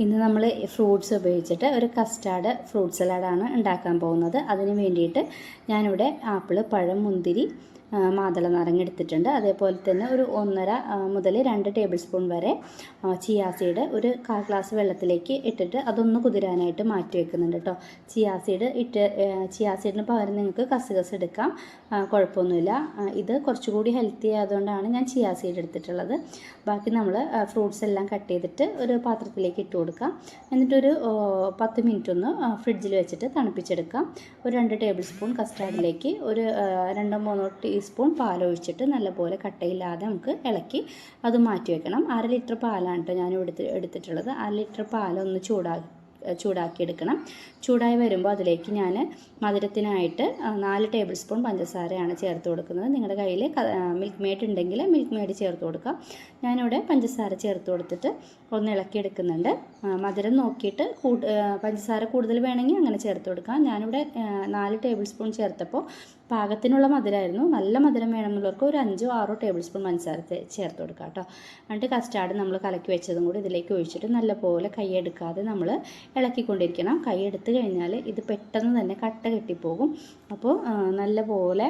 ഇന്ന് നമ്മൾ ഫ്രൂട്ട്സ് ഉപയോഗിച്ചിട്ട് ഒരു കസ്റ്റാർഡ് ഫ്രൂട്ട് സലാഡാണ് ഉണ്ടാക്കാൻ പോകുന്നത്. അതിന് വേണ്ടിയിട്ട് ഞാനിവിടെ ആപ്പിൾ പഴം മുന്തിരി മാതള നാരങ്ങ എടുത്തിട്ടുണ്ട് അതേപോലെ തന്നെ ഒരു ഒന്നര മുതൽ രണ്ട് ടേബിൾ സ്പൂൺ വരെ ചിയാ സീഡ് ഒരു കാൽ ഗ്ലാസ് വെള്ളത്തിലേക്ക് ഇട്ടിട്ട് അതൊന്ന് കുതിരാനായിട്ട് മാറ്റി വെക്കുന്നുണ്ട് കേട്ടോ ചിയാ സീഡ് ഇട്ട് ചിയാ സീഡിന് പകരം നിങ്ങൾക്ക് കസുകസ് എടുക്കാം. കുഴപ്പമൊന്നുമില്ല. ഇത് കുറച്ചുകൂടി ഹെൽത്തി ആയതുകൊണ്ടാണ് ഞാൻ ചിയാ സീഡ് എടുത്തിട്ടുള്ളത്. ബാക്കി നമ്മൾ ഫ്രൂട്ട്സ് എല്ലാം കട്ട് ചെയ്തിട്ട് ഒരു പാത്രത്തിലേക്ക് ഇട്ട് കൊടുക്കാം. എന്നിട്ടൊരു പത്ത് മിനിറ്റ് ഒന്ന് ഫ്രിഡ്ജിൽ വെച്ചിട്ട് തണുപ്പിച്ചെടുക്കാം. ഒരു രണ്ട് ടേബിൾ സ്പൂൺ കസ്റ്റാർഡിലേക്ക് ഒരു രണ്ടോ മൂന്നോ ടീസ്പൂൺ പാലൊഴിച്ചിട്ട് നല്ലപോലെ കട്ടയില്ലാതെ നമുക്ക് ഇളക്കി അത് മാറ്റി വെക്കണം. അര ലിറ്റർ പാലാണ് കേട്ടോ ഞാൻ എടുത്ത് എടുത്തിട്ടുള്ളത്. അര ലിറ്റർ പാലൊന്ന് ചൂടാക്കി ചൂടാക്കി എടുക്കണം ചൂടായി വരുമ്പോൾ അതിലേക്ക് ഞാൻ മധുരത്തിനായിട്ട് നാല് ടേബിൾ സ്പൂൺ പഞ്ചസാരയാണ് ചേർത്ത് കൊടുക്കുന്നത്. നിങ്ങളുടെ കയ്യിൽ മിൽക്ക് മേഡ് ഉണ്ടെങ്കിൽ മിൽക്ക് മേഡ് ചേർത്ത് കൊടുക്കാം ഞാനിവിടെ പഞ്ചസാര ചേർത്ത് കൊടുത്തിട്ട് ഒന്ന് ഇളക്കിയെടുക്കുന്നുണ്ട്. മധുരം നോക്കിയിട്ട് പഞ്ചസാര കൂടുതൽ വേണമെങ്കിൽ അങ്ങനെ ചേർത്ത് കൊടുക്കാം. ഞാനിവിടെ നാല് ടേബിൾ സ്പൂൺ ചേർത്തപ്പോൾ പാകത്തിനുള്ള മധുരമായിരുന്നു. നല്ല മധുരം വേണമെന്നുള്ളവർക്ക് ഒരു അഞ്ചോ ആറോ ടേബിൾ സ്പൂൺ പഞ്ചസാര ചേർത്ത് കൊടുക്കാം കേട്ടോ. എന്നിട്ട് കസ്റ്റാർഡ് നമ്മൾ കലക്കി വെച്ചതും കൂടി ഇതിലേക്ക് ഒഴിച്ചിട്ട് നല്ലപോലെ കൈയെടുക്കാതെ നമ്മൾ ഇളക്കിക്കൊണ്ടിരിക്കണം. കൈ എടുത്തു കഴിഞ്ഞാൽ ഇത് പെട്ടെന്ന് തന്നെ കട്ട കെട്ടിപ്പോകും. അപ്പോൾ നല്ലപോലെ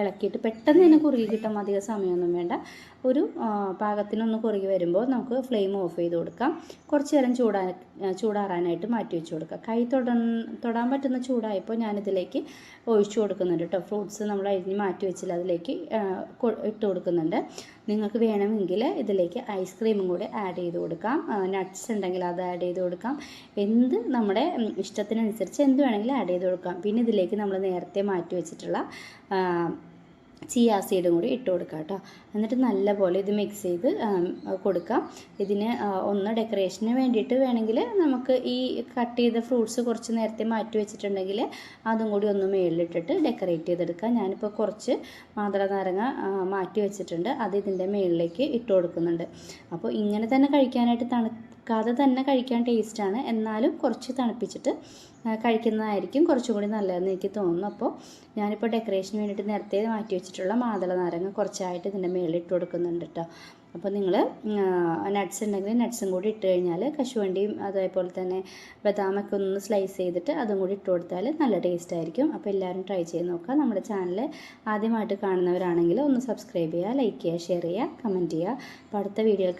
ഇളക്കിയിട്ട് പെട്ടെന്ന് തന്നെ കുറുകി കിട്ടാൻ അധികം സമയമൊന്നും വേണ്ട. ഒരു പാകത്തിനൊന്ന് കുറുകി വരുമ്പോൾ നമുക്ക് ഫ്ലെയിം ഓഫ് ചെയ്ത് കൊടുക്കാം. കുറച്ച് നേരം ചൂടാ ചൂടാറാനായിട്ട് മാറ്റി വെച്ച് കൊടുക്കാം. കൈ തൊടാൻ തൊടാൻ പറ്റുന്ന ചൂടായപ്പോൾ ഞാനിതിലേക്ക് ഒഴിച്ചു കൊടുക്കുന്നുണ്ട് കേട്ടോ. ഫ്രൂട്ട്സ് നമ്മൾ അരിഞ്ഞ് മാറ്റി വെച്ചില്ല അതിലേക്ക് ഇട്ട് കൊടുക്കുന്നുണ്ട്. നിങ്ങൾക്ക് വേണമെങ്കിൽ ഇതിലേക്ക് ഐസ്ക്രീമും കൂടി ആഡ് ചെയ്ത് കൊടുക്കാം. നട്ട്സ് ഉണ്ടെങ്കിൽ അത് ആഡ് ചെയ്ത് കൊടുക്കാം. എന്ത് നമ്മുടെ ഇഷ്ടത്തിനനുസരിച്ച് എന്ത് വേണമെങ്കിലും ആഡ് ചെയ്ത് കൊടുക്കാം. പിന്നെ ഇതിലേക്ക് നമ്മൾ നേരത്തെ മാറ്റി വെച്ചിട്ടുള്ള ചിയാ സീഡും കൂടി ഇട്ട് കൊടുക്കാം കേട്ടോ. എന്നിട്ട് നല്ലപോലെ ഇത് മിക്സ് ചെയ്ത് കൊടുക്കാം. ഇതിന് ഒന്ന് ഡെക്കറേഷന് വേണ്ടിയിട്ട് വേണമെങ്കിൽ നമുക്ക് ഈ കട്ട് ചെയ്ത ഫ്രൂട്ട്സ് കുറച്ച് നേരത്തെ മാറ്റി വെച്ചിട്ടുണ്ടെങ്കിൽ അതും കൂടി ഒന്ന് മേളിലിട്ടിട്ട് ഡെക്കറേറ്റ് ചെയ്തെടുക്കാം. ഞാനിപ്പോൾ കുറച്ച് മാതള നാരങ്ങ മാറ്റി വെച്ചിട്ടുണ്ട്. അത് ഇതിന്റെ മേളിലേക്ക് ഇട്ട് കൊടുക്കുന്നുണ്ട്. അപ്പോൾ ഇങ്ങനെ തന്നെ കഴിക്കാനായിട്ട് തണുക്കാതെ തന്നെ കഴിക്കാൻ ടേസ്റ്റാണ്. എന്നാലും കുറച്ച് തണുപ്പിച്ചിട്ട് കഴിക്കുന്നതായിരിക്കും കുറച്ചും കൂടി നല്ലതെന്ന് എനിക്ക് തോന്നുന്നു. അപ്പോൾ ഞാനിപ്പോൾ ഡെക്കറേഷന് വേണ്ടിയിട്ട് നേരത്തെ മാറ്റി വെച്ചിട്ടുള്ള മാതള നാരങ്ങ കുറച്ചായിട്ട് ഇതിന്റെ മേളിൽ ഇട്ട് കൊടുക്കുന്നുണ്ട് കേട്ടോ അപ്പോൾ നിങ്ങൾ നട്ട്സ് ഉണ്ടെങ്കിൽ നട്ട്സും കൂടി ഇട്ട് കഴിഞ്ഞാൽ കശുവണ്ടിയും അതേപോലെ തന്നെ ബദാമൊക്കെ ഒന്ന് സ്ലൈസ് ചെയ്തിട്ട് അതും കൂടി ഇട്ട് കൊടുത്താൽ നല്ല ടേസ്റ്റ് ആയിരിക്കും. അപ്പോൾ എല്ലാവരും ട്രൈ ചെയ്ത് നോക്കുക. നമ്മുടെ ചാനൽ ആദ്യമായിട്ട് കാണുന്നവരാണെങ്കിൽ ഒന്ന് സബ്സ്ക്രൈബ് ചെയ്യുക ലൈക്ക് ചെയ്യുക ഷെയർ ചെയ്യുക കമന്റ് ചെയ്യുക. അപ്പോൾ അടുത്ത വീഡിയോയിൽ